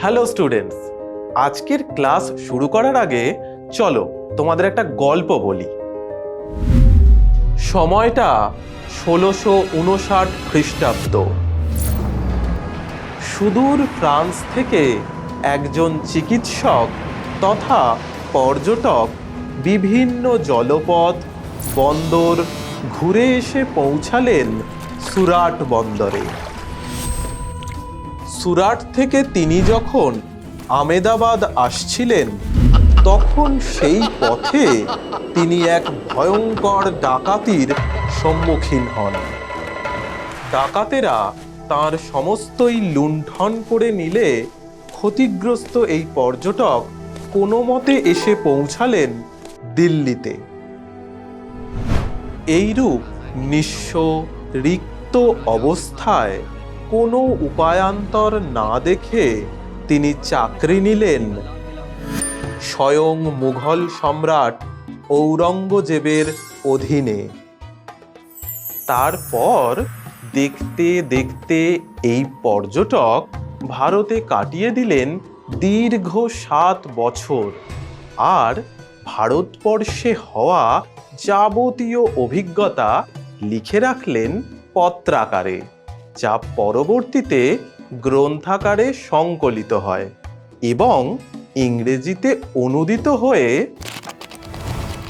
Hello students আজকের class শুরু করার আগে চলো তোমাদের একটা গল্প বলি। সময়টা ষোলোশো উনষাট খ্রিস্টাব্দ। সুদূর ফ্রান্স থেকে একজন চিকিৎসক তথা পর্যটক বিভিন্ন জলপথ, বন্দর ঘুরে এসে পৌঁছালেন সুরাট বন্দরে। সুরাট থেকে তিনি যখন আমেদাবাদ আসছিলেন, তখন সেই পথে তিনি এক ভয়ঙ্কর ডাকাতির সম্মুখীন হন। ডাকাতেরা তার সমস্তই লুণ্ঠন করে নিলে ক্ষতিগ্রস্ত এই পর্যটক কোনো মতে এসে পৌঁছালেন দিল্লিতে। এইরূপ নিঃস্ব, রিক্ত অবস্থায় কোনো উপায়ান্তর না দেখে তিনি চাকরি নিলেন। স্বয়ং মুঘল সম্রাট ঔরঙ্গজেবের অধীনে। তারপর দেখতে দেখতে এই পর্যটক ভারতে কাটিয়ে দিলেন দীর্ঘ সাত বছর। আর ভারতবর্ষে হওয়া যাবতীয় অভিজ্ঞতা লিখে রাখলেন পত্রাকারে। যা পরবর্তীতে গ্রন্থাকারে সংকলিত হয় এবং ইংরেজিতে অনুদিত হয়ে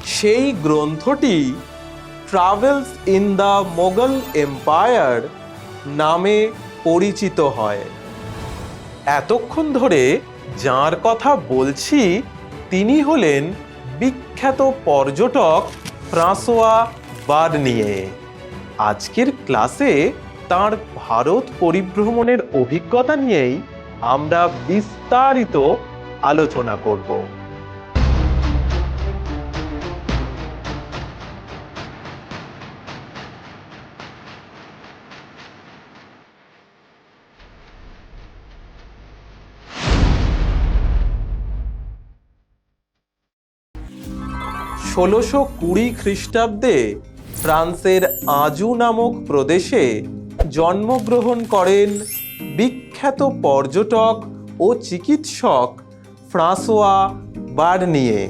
সেই গ্রন্থটি travels in the Mogul empire নামে পরিচিত হয়। এতক্ষণ ধরে যার কথা বলছি, তিনি হলেন বিখ্যাত পর্যটক ফ্রাঁসোয়া বার্নিয়ে। আজকের ক্লাসে তার ভারত পরিভ্রমণের অভিজ্ঞতা নিয়েই আমরা বিস্তারিত আলোচনা করব। ষোলোশো কুড়ি খ্রিস্টাব্দে ফ্রান্সের আজু নামক প্রদেশে জন্মগ্রহণ করেন বিখ্যাত পর্যটক ও চিকিৎসক ফ্রাঁসোয়া বার্নিয়ে।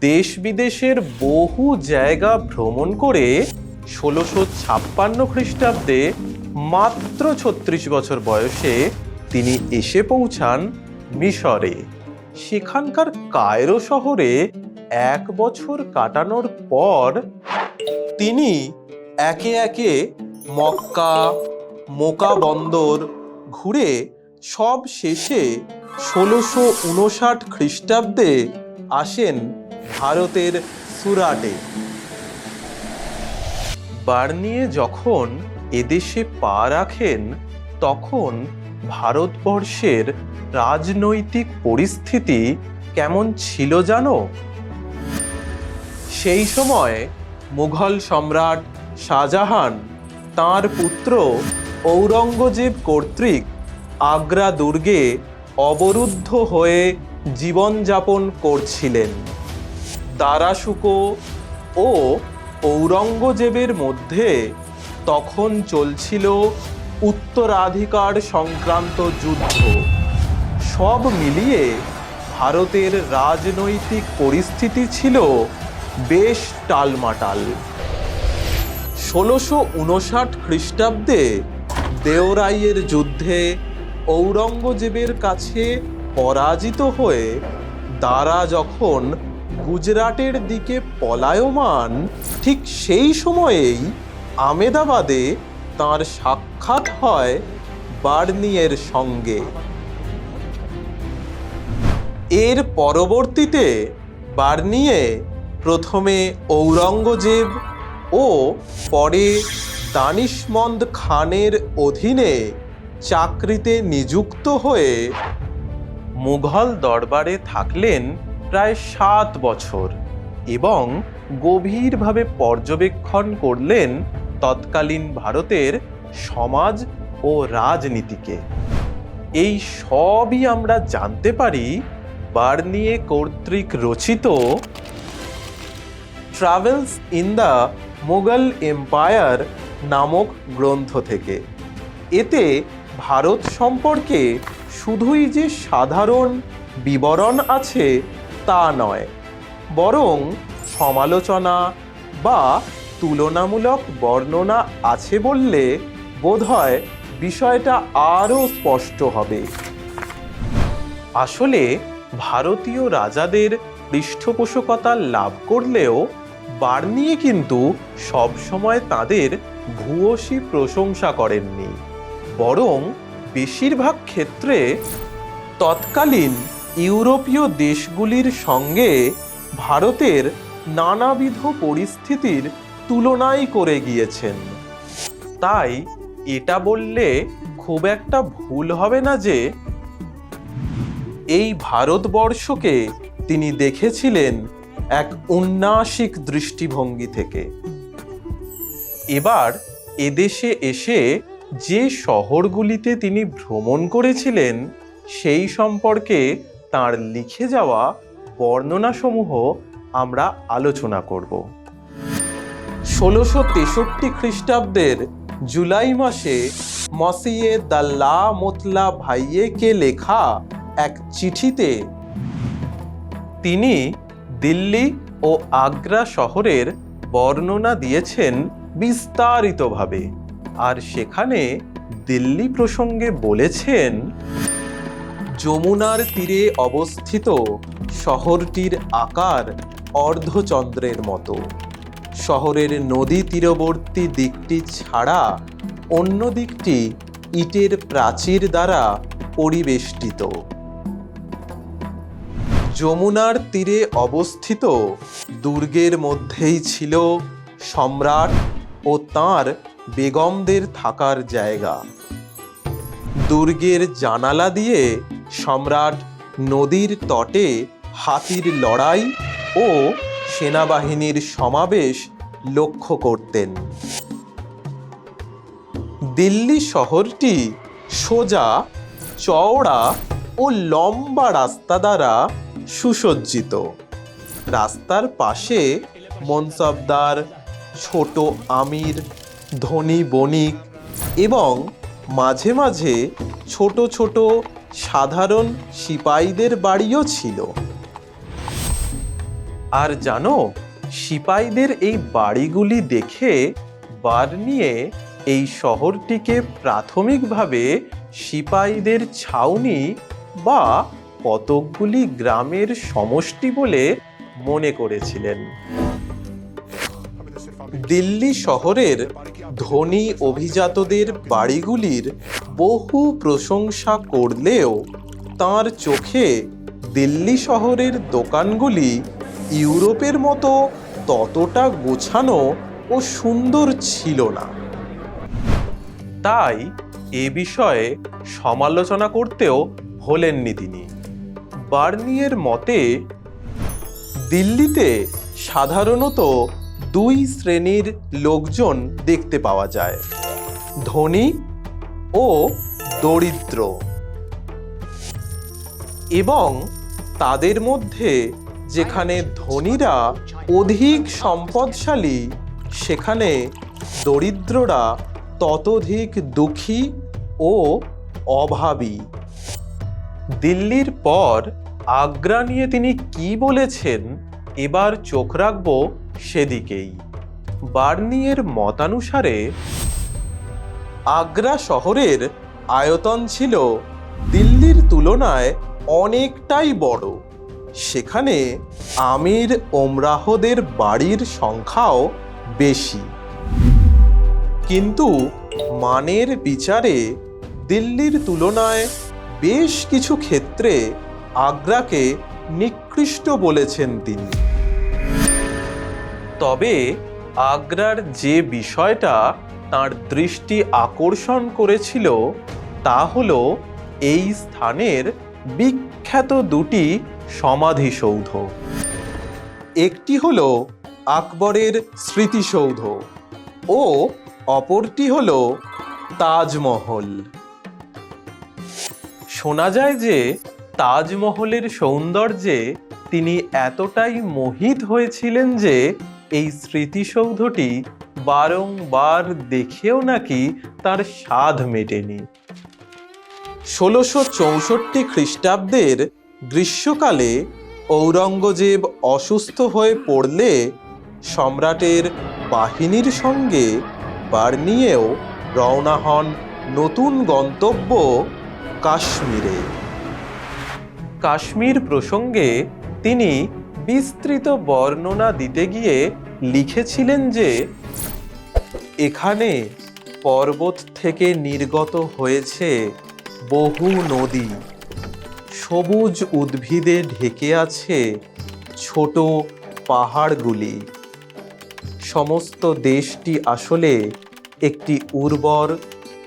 দেশ বিদেশের বহু জায়গা ভ্রমণ করে ষোলোশো ছাপ্পান্ন খ্রিস্টাব্দে মাত্র ছত্রিশ বছর বয়সে তিনি এসে পৌঁছান মিশরে। সেখানকার কায়রো শহরে এক বছর কাটানোর পর তিনি একে একে মক্কা, মোকা বন্দর ঘুরে সব শেষে ষোলোশো উনষাট খ্রিস্টাব্দে আসেন ভারতের সুরাটে। বার্নিয়ে যখন এদেশে পা রাখেন, তখন ভারতবর্ষের রাজনৈতিক পরিস্থিতি কেমন ছিল জানো? সেই সময় মুঘল সম্রাট শাহজাহান তার পুত্র ঔরঙ্গজেব কর্তৃক আগ্রা দুর্গে অবরুদ্ধ হয়ে জীবনযাপন করছিলেন। দারাশুকো ও ঔরঙ্গজেবের মধ্যে তখন চলছিল উত্তরাধিকার সংক্রান্ত যুদ্ধ। সব মিলিয়ে ভারতের রাজনৈতিক পরিস্থিতি ছিল বেশ টালমাটাল। ষোলোশো উনষাট খ্রিস্টাব্দে দেওরাইয়ের যুদ্ধে ঔরঙ্গজেবের কাছে পরাজিত হয়ে দারা যখন গুজরাটের দিকে পলায়মান, ঠিক সেই সময়েই আমেদাবাদে তার সাক্ষাৎ হয় বার্নিয়ের সঙ্গে। এর পরবর্তীতে বার্নিয়ে প্রথমে ঔরঙ্গজেব ও পরে দানিশমন্দ খানের অধীনে চাকরিতে নিযুক্ত হয়ে মুঘল দরবারে থাকলেন প্রায় সাত বছর এবং গভীরভাবে পর্যবেক্ষণ করলেন তৎকালীন ভারতের সমাজ ও রাজনীতিকে। এই সবই আমরা জানতে পারি বার্নিয়ে কর্তৃক রচিত travels in the Mughal empire নামক গ্রন্থ থেকে। এতে ভারত সম্পর্কে শুধুই যে সাধারণ বিবরণ আছে তা নয়, বরং সমালোচনা বা তুলনামূলক বর্ণনা আছে বললে বোধহয় বিষয়টা আরও স্পষ্ট হবে। আসলে ভারতীয় রাজাদের পৃষ্ঠপোষকতা লাভ করলেও বার্নিয়ে কিন্তু সবসময় তাদের ভূয়সী প্রশংসা করেননি। বরং বেশিরভাগ ক্ষেত্রে তৎকালীন ইউরোপীয় দেশগুলির সঙ্গে ভারতের নানাবিধ পরিস্থিতির তুলনাই করে গিয়েছেন। তাই এটা বললে খুব একটা ভুল হবে না যে এই ভারতবর্ষকে তিনি দেখেছিলেন এক উন্নাসিক দৃষ্টিভঙ্গি থেকে। এবার এদেশে এসে যে শহরগুলিতে তিনি ভ্রমণ করেছিলেন, সেই সম্পর্কে তার লিখে যাওয়া বর্ণনাসমূহ আমরা আলোচনা করব। ষোলোশো তেষট্টি খ্রিস্টাব্দের জুলাই মাসে মসিয়ে দাল্লা মোতলা ভাইয়েকে লেখা এক চিঠিতে তিনি দিল্লি ও আগ্রা শহরের বর্ণনা দিয়েছেন বিস্তারিতভাবে। আর সেখানে দিল্লি প্রসঙ্গে বলেছেন, যমুনার তীরে অবস্থিত শহরটির আকার অর্ধচন্দ্রের মতো। শহরের নদী তীরবর্তী দিকটি ছাড়া অন্য দিকটি ইটের প্রাচীর দ্বারা পরিবেষ্টিত। যমুনার তীরে অবস্থিত। দুর্গের মধ্যেই ছিল সম্রাট ও তার বেগমদের থাকার জায়গা। দুর্গের জানালা দিয়ে সম্রাট নদীর তটে হাতির লড়াই ও সেনাবাহিনীর সমাবেশ লক্ষ্য করতেন। দিল্লি শহরটি সোজা, চওড়া ও লম্বা রাস্তা দ্বারা সুসজ্জিত। রাস্তার পাশে মনসবদার, ছোট আমির, ধনী বণিক এবং মাঝে মাঝে ছোট ছোট সাধারণ সিপাহীদের বাড়িও ছিল। আর জানো সিপাহীদের এই বাড়িগুলি দেখে বার নিয়ে এই শহরটিকে প্রাথমিকভাবে সিপাহীদের ছাউনি বা কতকগুলি গ্রামের সমষ্টি বলে মনে করেছিলেন। দিল্লি শহরের ধনী অভিজাতদের বাড়িগুলির বহু প্রশংসা করলেও তার চোখে দিল্লি শহরের দোকানগুলি ইউরোপের মতো ততটা গোছানো ও সুন্দর ছিল না। তাই এ বিষয়ে সমালোচনা করতেও ভোলেননি তিনি। বার্নিয়ের মতে, দিল্লিতে সাধারণত দুই শ্রেণির লোকজন দেখতে পাওয়া যায়, ধনী ও দরিদ্র। এবং তাদের মধ্যে যেখানে ধনীরা অধিক সম্পদশালী, সেখানে দরিদ্ররা ততোধিক দুঃখী ও অভাবী। দিল্লির পর আগ্রা নিয়ে তিনি কি বলেছেন? এবার চোখ রাখব সেদিকেই। বার্নিয়ের মতানুসারে আগ্রা শহরের আয়তন ছিল দিল্লির তুলনায় অনেকটাই বড়। সেখানে আমির ওমরাহদের বাড়ির সংখ্যাও বেশি। কিন্তু মানের বিচারে দিল্লির তুলনায় বেশ কিছু ক্ষেত্রে আগ্রাকে নিকৃষ্ট বলেছেন তিনি। তবে আগ্রার যে বিষয়টা তার দৃষ্টি আকর্ষণ করেছিল তা হল এই স্থানের বিখ্যাত দুটি সমাধিসৌধ। একটি হল আকবরের স্মৃতিসৌধ ও অপরটি হল তাজমহল। শোনা যায় যে তাজমহলের সৌন্দর্যে তিনি এতটাই মোহিত হয়েছিলেন যে এই স্মৃতিসৌধটি বারংবার দেখেও নাকি তার স্বাদ মেটেনি। ষোলোশো চৌষট্টি খ্রিস্টাব্দের গ্রীষ্মকালে ঔরঙ্গজেব অসুস্থ হয়ে পড়লে সম্রাটের বাহিনীর সঙ্গে বার্নিয়েও রওনা হন নতুন গন্তব্য কাশ্মীরে। কাশ্মীর প্রসঙ্গে তিনি বিস্তৃত বর্ণনা দিতে গিয়ে লিখেছিলেন যে, এখানে পর্বত থেকে নির্গত হয়েছে বহু নদী। সবুজ উদ্ভিদে ঢেকে আছে ছোট পাহাড়গুলি। সমস্ত দেশটি আসলে একটি উর্বর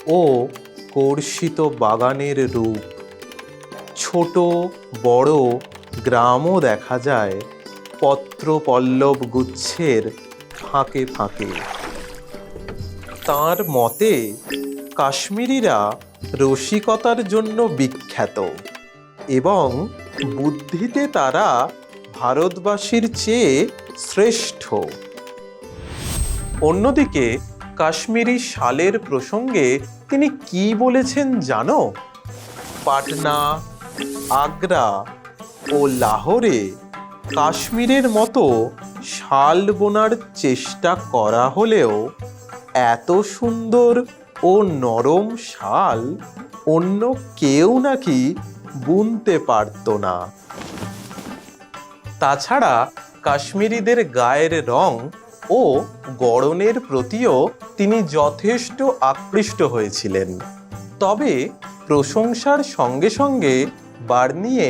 ও কর্ষিত বাগানের রূপ। ছোট, বড় গ্রামও দেখা যায় পত্র পল্লব গুচ্ছের ফাঁকে ফাঁকে। তার মতে, কাশ্মীরিরা রসিকতার জন্য বিখ্যাত এবং বুদ্ধিতে তারা ভারতবাসীর চেয়ে শ্রেষ্ঠ। অন্যদিকে, কাশ্মীরি শালের প্রসঙ্গে তিনি কি বলেছেন জানো? পাটনা আগ্রা ও লাহোরে কাশ্মীরের মতো শাল বোনার চেষ্টা করা হলেও এত সুন্দর ও নরম শাল অন্য কেউ নাকি বুনতে পারত না। তাছাড়া কাশ্মীরিদের গায়ের রং ও গড়নের প্রতিও তিনি যথেষ্ট আকৃষ্ট হয়েছিলেন। তবে প্রশংসার সঙ্গে সঙ্গে বার্নিয়ে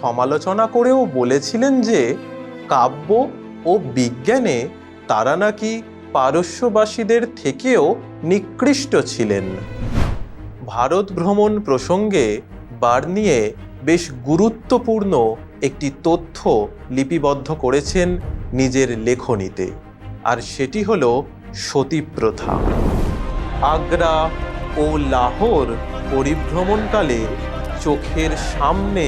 সমালোচনা করেও বলেছিলেন যে কাব্য ও বিজ্ঞানে তারা নাকি পারস্যবাসীদের থেকেও নিকৃষ্ট ছিলেন। ভারত ভ্রমণ প্রসঙ্গে বার্নিয়ে বেশ গুরুত্বপূর্ণ একটি তথ্য লিপিবদ্ধ করেছেন নিজের লেখনীতে, আর সেটি হল সতীপ্রথা। আগ্রা ও লাহোর পরিভ্রমণকালে চোখের সামনে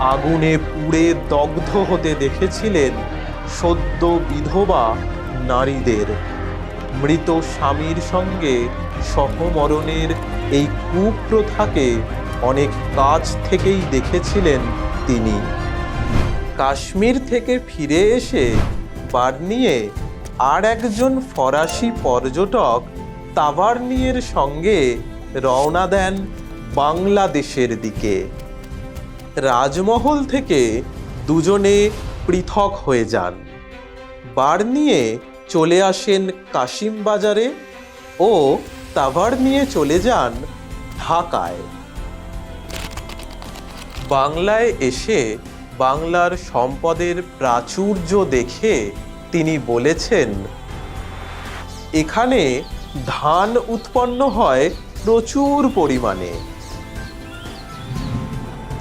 আগুনে পুড়ে দগ্ধ হতে দেখেছিলেন সদ্য বিধবা নারীদের। মৃত স্বামীর সঙ্গে সহমরণের এই কুপ্রথাকে অনেক কাছ থেকেই দেখেছিলেন তিনি। কাশ্মীর থেকে ফিরে এসে বার্নিয়ে আর একজন ফরাসি পর্যটক তাবার্নিয়ের সঙ্গে রওনা দেন বাংলাদেশের দিকে। রাজমহল থেকে দুজনে পৃথক হয়ে যান। বার নিয়ে চলে আসেন কাশিম বাজারে ও তাভার নিয়ে চলে যান ঢাকায়। বাংলায় এসে বাংলার সম্পদের প্রাচুর্য দেখে তিনি বলেছেন, এখানে ধান উৎপন্ন হয় প্রচুর পরিমাণে।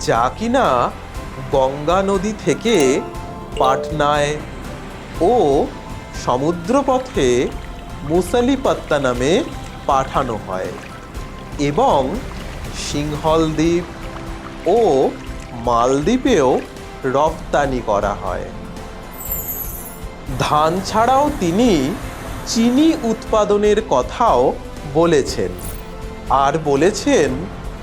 যা কিনা গঙ্গা নদী থেকে পাটনায় ও সমুদ্রপথে মুসালিপাত্তা নামে পাঠানো হয় এবং সিংহল দ্বীপ ও মালদ্বীপেও রপ্তানি করা হয়। ধান ছাড়াও তিনি চিনি উৎপাদনের কথাও বলেছেন। আর বলেছেন,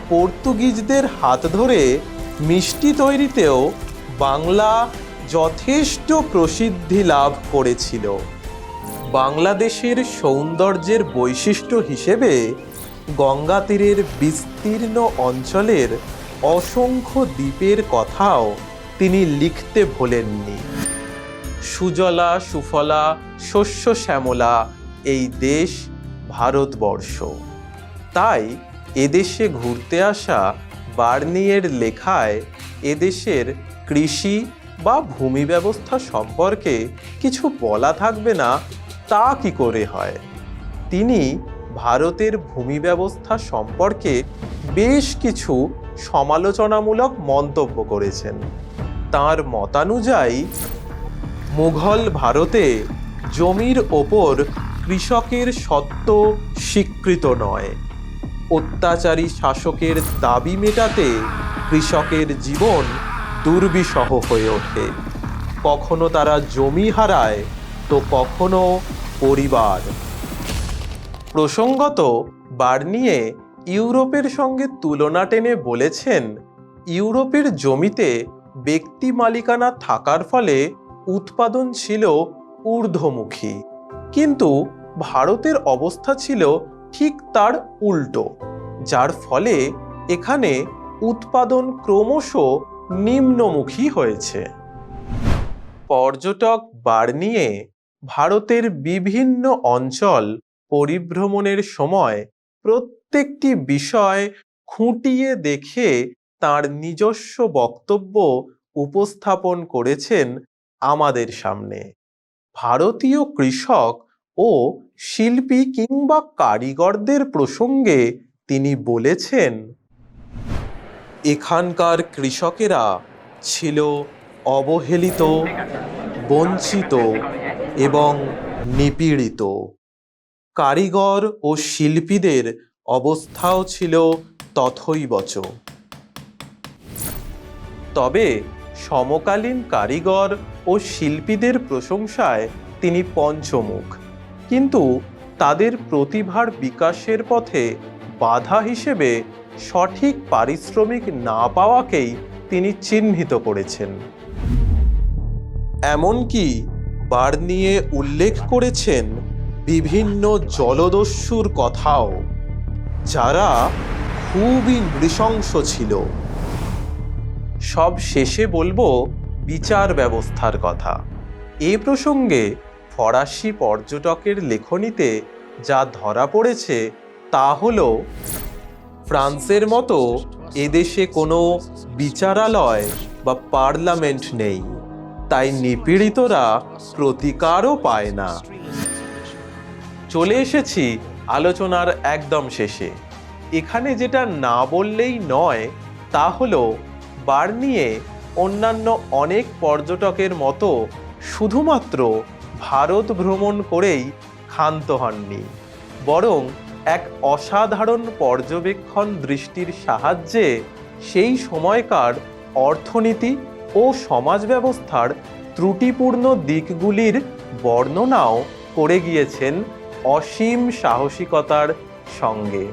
পর্তুগিজদের হাত ধরে মিষ্টি তৈরিতেও বাংলা যথেষ্ট প্রসিদ্ধি লাভ করেছিল। বাংলাদেশের সৌন্দর্যের বৈশিষ্ট্য হিসেবে গঙ্গা তীরের বিস্তীর্ণ অঞ্চলের অসংখ্য দ্বীপের কথাও তিনি লিখতে ভোলেননি। সুজলা, সুফলা, শস্য শ্যামলা এই দেশ ভারতবর্ষ। তাই এদেশে ঘুরতে আসা বার্নিয়ের লেখায় এদেশের কৃষি বা ভূমি ব্যবস্থা সম্পর্কে কিছু বলা থাকবে না, তা কি করে হয়? তিনি ভারতের ভূমি ব্যবস্থা সম্পর্কে বেশ কিছু সমালোচনামূলক মন্তব্য করেছেন। তার মতানুযায়ী, মুঘল ভারতে জমির ওপর কৃষকের সত্ত্ব স্বীকৃত নয়। অত্যাচারী শাসকের দাবি মেটাতে কৃষকের জীবন দুর্বিষহ হয়ে ওঠে। কখনো তারা জমি হারায়, তো কখনো পরিবার। প্রসঙ্গত, বার্নিয়ে ইউরোপের সঙ্গে তুলনা টেনে বলেছেন, ইউরোপের জমিতে ব্যক্তি মালিকানা থাকার ফলে উৎপাদন ছিল ঊর্ধ্বমুখী। কিন্তু ভারতের অবস্থা ছিল ঠিক তার উল্টো, যার ফলে এখানে উৎপাদন ক্রমশ নিম্নমুখী হয়েছে। পর্যটক বার নিয়ে ভারতের বিভিন্ন অঞ্চল পরিভ্রমণের সময় প্রত্যেকটি বিষয় খুঁটিয়ে দেখে তার নিজস্ব বক্তব্য উপস্থাপন করেছেন আমাদের সামনে। ভারতীয় কৃষক ও শিল্পী কিংবা কারিগরদের প্রসঙ্গে তিনি বলেছেন, এখানকার কৃষকেরা ছিল অবহেলিত, বঞ্চিত এবং নিপীড়িত। কারিগর ও শিল্পীদের অবস্থাও ছিল তথৈবচ। তবে সমকালীন কারিগর ও শিল্পীদের প্রশংসায় তিনি পঞ্চমুখ। কিন্তু তাদের প্রতিভার বিকাশের পথে বাধা হিসেবে সঠিক পারিশ্রমিক না পাওয়াকেই তিনি চিহ্নিত করেছেন। এমনকি বার নিয়ে উল্লেখ করেছেন বিভিন্ন জলদস্যুর কথাও, যারা খুবই নৃশংস ছিল। সব শেষে বলব বিচার ব্যবস্থার কথা। এ প্রসঙ্গে ফরাসি পর্যটকের লেখনীতে যা ধরা পড়েছে, তা হল, ফ্রান্সের মতো এদেশে কোনো বিচারালয় বা পার্লামেন্ট নেই, তাই নিপীড়িতরা প্রতিকারও পায় না। চলে এসেছি আলোচনার একদম শেষে। এখানে যেটা না বললেই নয়, তা হলো, বার্নিয়ে অন্যান্য অনেক পর্যটকের মতো শুধুমাত্র ভারত ভ্রমণ করেই ক্ষান্ত হননি, বরং এক অসাধারণ পর্যবেক্ষণ দৃষ্টির সাহায্যে সেই সময়কার অর্থনীতি ও সমাজ ব্যবস্থার ত্রুটিপূর্ণ দিকগুলির বর্ণনাও করে গিয়েছেন অসীম সাহসিকতার সঙ্গে।